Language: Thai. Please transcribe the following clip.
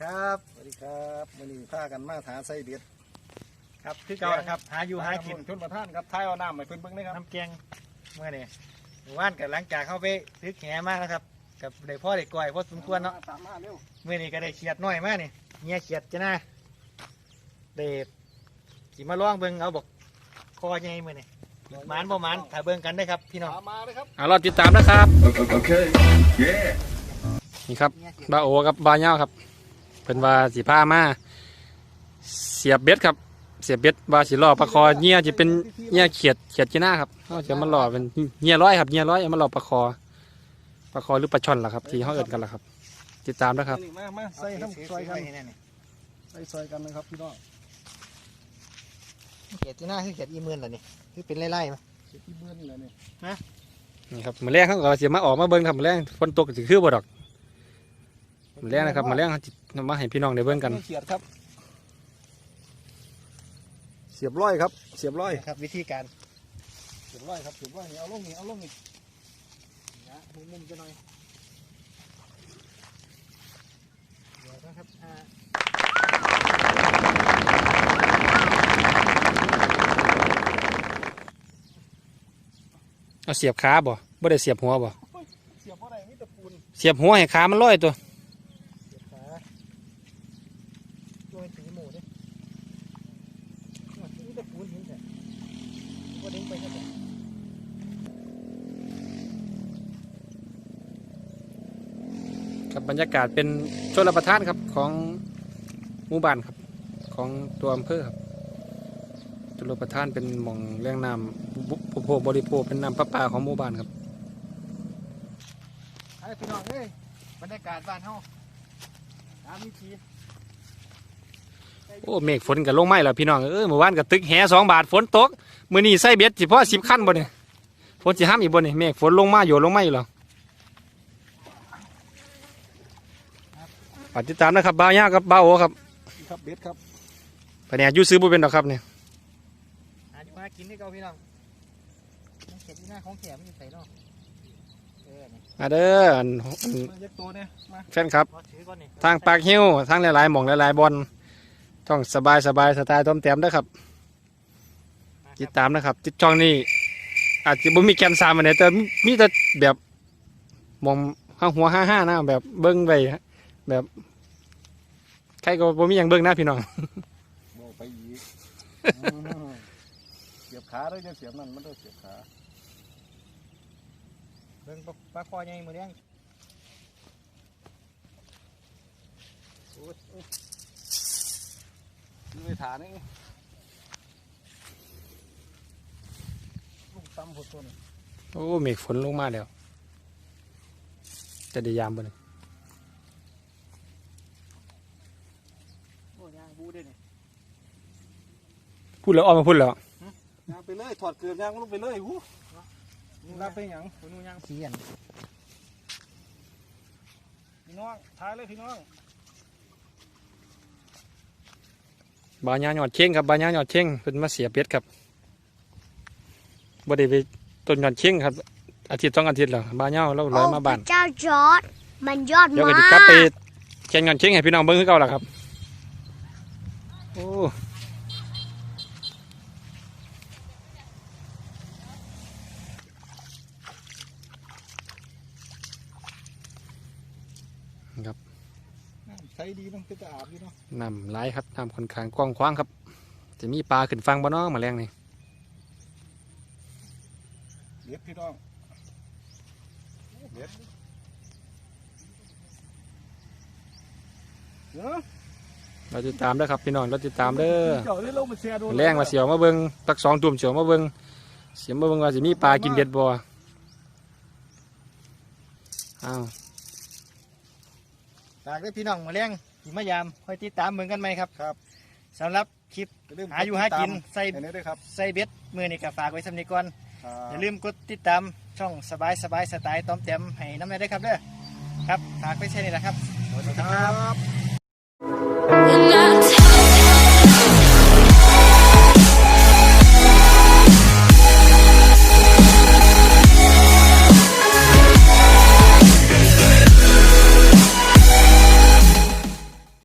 ครับสวัสดีครับมื้อนี้พากันมาหาไส้เบ็ดครับคือเก่าละครับ หาอยู่หากินชนประท่านครับท้ายเอาน้ำไปเพิ่นเบิ่งนะครับน้ำแกงเมื่อนี่หมู่บ้านกับหลังจากเข้าไปทึกแหมากนะครับ กับได้พ่อได้ก่อยพอสมควรเนาะตามมาเร็วเมื่อนี้ก็ได้เขียดน้อยมากนี่เงี้ยเขียดจะน่าเด็ดสิมาล่องเบิ่งเอาบอกคอใหญ่มื่อนี่หมานบ่หมานถ้าเบิ่งกันได้ครับพี่น้องตามมาเลยครับอ่ารอติดตามนะครับ Okay. Yeah. นี่ครับบาโอกับบาเน่าครับ เพิ่นว่าสีผ้ามาเสียบเบ็ดครับ เสียบเบ็ดว่าสิล่อปลาคอเงี้ยจะเป็นเงี้ยเขียดเขียดจีน่าครับเขาจะมาล่อเป็นเงี้ยร้อยครับเงี้ยร้อยเอามาล่อปลาคอปลาคอหรือปลาช่อนล่ะครับ ที่เขาเอิ้นกันล่ะครับ ติดตามนะครับนี่มามาใส่น้ำซอยกันนี่นี่ใส่ซอยกันนะครับพี่น้องเขียดที่หน้าคือเขียดอีมื่นเหรอนี่คือเป็นไล่ๆมั้ยเสร็จที่เบิ้ลเลยนี่นี่ครับมาแรงเขาก็สิมาออกมาเบิ่งครับมาแรงฝนตกสิคือบ่ดอก มาแรงนะครับมาแรงเขาสิมาให้พี่น้องได้เบิ่งกันเขียดครับ เสียบร้อยครับ เสียบร้อยครับ วิธีการ เสียบร้อยครับเสียบร้อยนี่เอาลงนี่เอาลงนี่นะมุมๆจะหน่อยเดี๋ยวนะครับอ่าเอาเสียบขาบ่บ่ได้เสียบหัวบ่เสียบเพราะอะไรมีแตะปูนเสียบหัวให้ขามันลอยตัว เสียบขาโดยสีหมูดินี่ตะปูนเห็นแต่ก็ดึงไป ครับบรรยากาศเป็นชลประทานครับของหมู่บ้านครับ ของตัวอำเภอครับชลประทานเป็นหม่องแรงน้ำบุผู้โภคบริโภคเป็นน้ำประปาของหมู่บ้านครับเอาละพี่น้องเอ้ยบรรยากาศบ้านเฮาตามวิธี โอ้เมฆฝนกับลงไม้แล้วพี่น้องเอ้ยเมื่อวานกับตึกแหสองบาทฝนตกมื้อนี้ใส่เบ็ดสิพอสิบขั้นบ่เนี่ยฝนสิห้ามอีกบ่เนี่ยเมฆฝนลงมาอยู่ลงมาอยู่แล้วฝากติดตามนะครับบ่าวย่ากับบ่าวโอครับนี่ครับเบ็ดครับไปเนี่ยอยู่ซื้อบ่เป็นดอกครับเนี่ยหาอยู่หากินให้เก่าพี่น้องมันเข็ดที่หน้าของแขมมันอยู่ใส่เนาะเออนี่มาเด้ออันอันมาเย็กตัวเนี่ยมาแฟนครับขอถือก่อนนี่ทางปากหิ้วทางหลายๆหม่องหลายๆบอล ต้องสบายสบายสไตล์ต้มแต้มนะครับ ติดตามนะครับ ติดช่องนี้ อาจจะบ่มีแกนสามอันไหนแต่มีแต่แบบหมองห้าหัวห้าห้านะแบบเบิ้งไปแบบใครก็บ่มีอย่างเบิ้งนะพี่น้องบอกไปอีกเสียบขาเลยจะเสียบนั่นมันต้องเสียบขาเบิ่งปลาปลาคอใหญ่มือเลี้ย งดูไปฐานนี่ลูกตำผดต้นโอ้เมฆฝนลงมาแล้ว จะได้ยามบ่เนี่ยโอ้ยางบูด้วยนี่พูดแล้วออกมาพูดแล้วยางไปเลยถอดเกลือยางลงไปเลยหูรับไปหยังคนนู้นยางเสียนพี่น้องท้ายเลยพี่น้อง บานยาหยอดเช่งครับบานยาหยอดเช่งเป็นมาเสียเป็ดครับบ่ได้ไปต้นหยอดเช่งครับ อาทิตย์สองอาทิตย์แล้วบานยาเราลอยมาบ้านโอ้พระเจ้าจอร์ดมันยอดเดี๋ยวมาก็กจะกลับไปแข่งงานเช่งให้พี่น้องเบิ้งคือเก่าล่ะครับโอ้ ใช้ดีต้องจะอาบอยู่เนาะน้ำไหลายครับน้ำค่อนข้างกว้างขวางครับ จะมีปลาขึ้นฟังบ่เนาะแมาแรงนี่เด็ดพี่น้องเด็ดเดี๋ยวเราติดตามเด้อครับพี่น้องเราติดตามเด้อเจ้าได้ลงมาแชร์ดูแรงมาเสียวมาเบิ้งตักสองตุ่มเสียวมาเบิ้งเสียวมาเบิ้งว่าจะมีปลากินเบ็ดบ่อ้าว ฝากได้พี่น้องมาเลี้ยงขี่มายามคอยติดตามเหมือนกันไหมครับครับสำหรับคลิปหาอยู่หากินใส่เนี้ด้วยครับใส่เบ็ดมือนี่ก็ฝากไว้สำนีก่อนอย่าลืมกดติดตามช่องสบายสบายสไตล์ต้อมเต็มให้น้ำได้ด้วยครับเด้อครับฝากไว้แค่นี้ละครับสวัสดีครับ